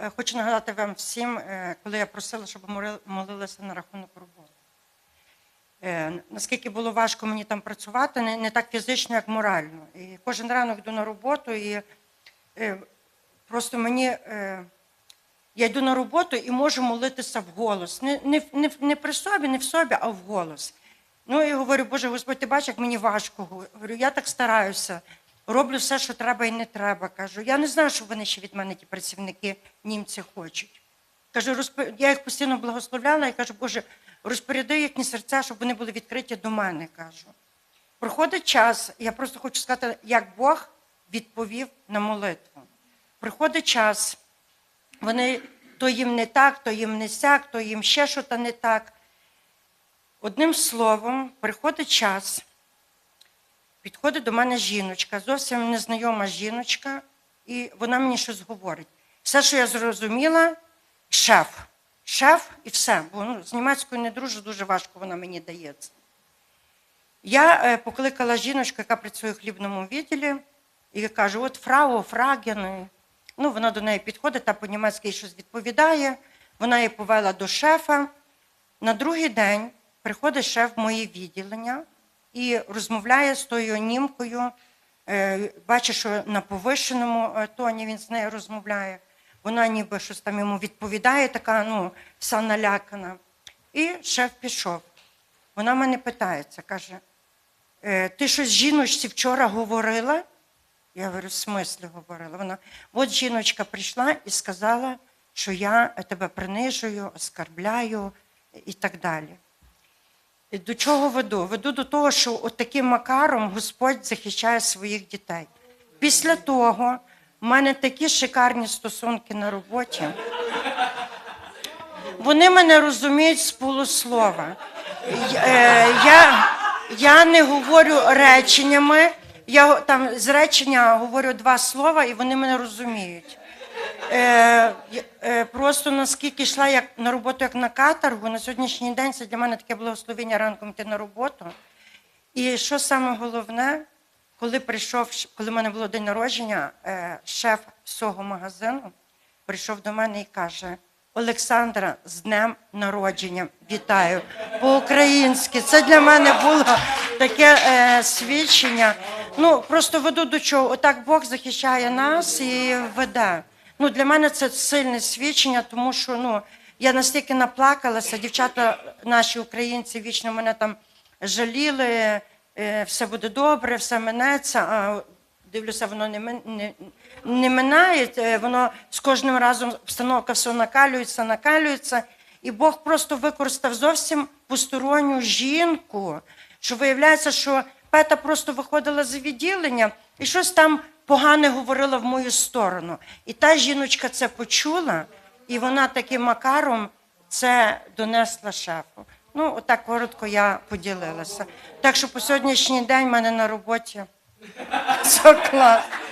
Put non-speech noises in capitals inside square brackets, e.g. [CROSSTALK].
е, хочу нагадати вам всім, е, коли я просила, щоб молилися на рахунок роботи. Е, Наскільки було важко мені там працювати, не, так фізично, як морально. І кожен ранок йду на роботу, і просто мені. Я йду на роботу і можу молитися вголос. Не, не, в- не, не при собі, не в собі, а вголос. Ну і говорю, Боже Господь, ти бачиш, як мені важко. Говорю, я так стараюся, роблю все, що треба і не треба. Кажу, я не знаю, що вони ще від мене, ті працівники, німці хочуть. Кажу, розп- я їх постійно благословляла і кажу, Боже, розпоряди їхні серця, щоб вони були відкриті до мене. кажу. Проходить час, я просто хочу сказати, як Бог відповів на молитву. Приходить час, вони то їм не так, то їм не сяк, то їм ще щось не так. Одним словом, приходить час, підходить до мене жіночка, зовсім незнайома жіночка, і вона мені щось говорить. Все, що я зрозуміла, шеф. Шеф і все. Бо ну, з німецькою не дружу, дуже важко вона мені дається. Я е, покликала жіночку, яка працює в хлібному відділі, і кажу: от фрау, фраген. Ну, вона до неї підходить та по-німецьки щось відповідає. Вона її повела до шефа. На другий день приходить шеф в моє відділення і розмовляє з тою німкою. Е, Бачить, що на повищеному е, тоні він з нею розмовляє. Вона ніби щось там йому відповідає, така ну, вся налякана. І шеф пішов. Вона мене питається, каже: «Е, ти щось жіночці вчора говорила? Я говорю, в смислі говорила. Вона, от жіночка прийшла і сказала, що я тебе принижую, оскарбляю і так далі. До чого веду? Веду до того, що от таким макаром Господь захищає своїх дітей. Після того в мене такі шикарні стосунки на роботі. Вони мене розуміють з полуслова. Я, е, я, я не говорю реченнями, я там з речення говорю два слова, і вони мене розуміють. Е, е, просто наскільки йшла як на роботу, як на каторгу, на сьогоднішній день це для мене таке благословення ранком йти на роботу. І що саме головне, коли прийшов, коли в мене було день народження, е, шеф всього магазину прийшов до мене і каже: Олександра, з днем народження, вітаю по-українськи. Це для мене було таке е, свідчення. Ну, просто веду до чого. Отак Бог захищає нас і веде. Ну, для мене це сильне свідчення, тому що ну, я настільки наплакалася, дівчата наші українці вічно мене там жаліли, е, все буде добре, все минеться. А дивлюся, воно не, не, не минає, е, воно з кожним разом обстановка все накалюється, накалюється. І Бог просто використав зовсім посторонню жінку, що виявляється, що Пета просто виходила з відділення і щось там погане говорила в мою сторону. І та жіночка це почула, і вона таким макаром це донесла шефу. Ну, отак коротко я поділилася. Так що по сьогоднішній день в мене на роботі [LAUGHS] все класно.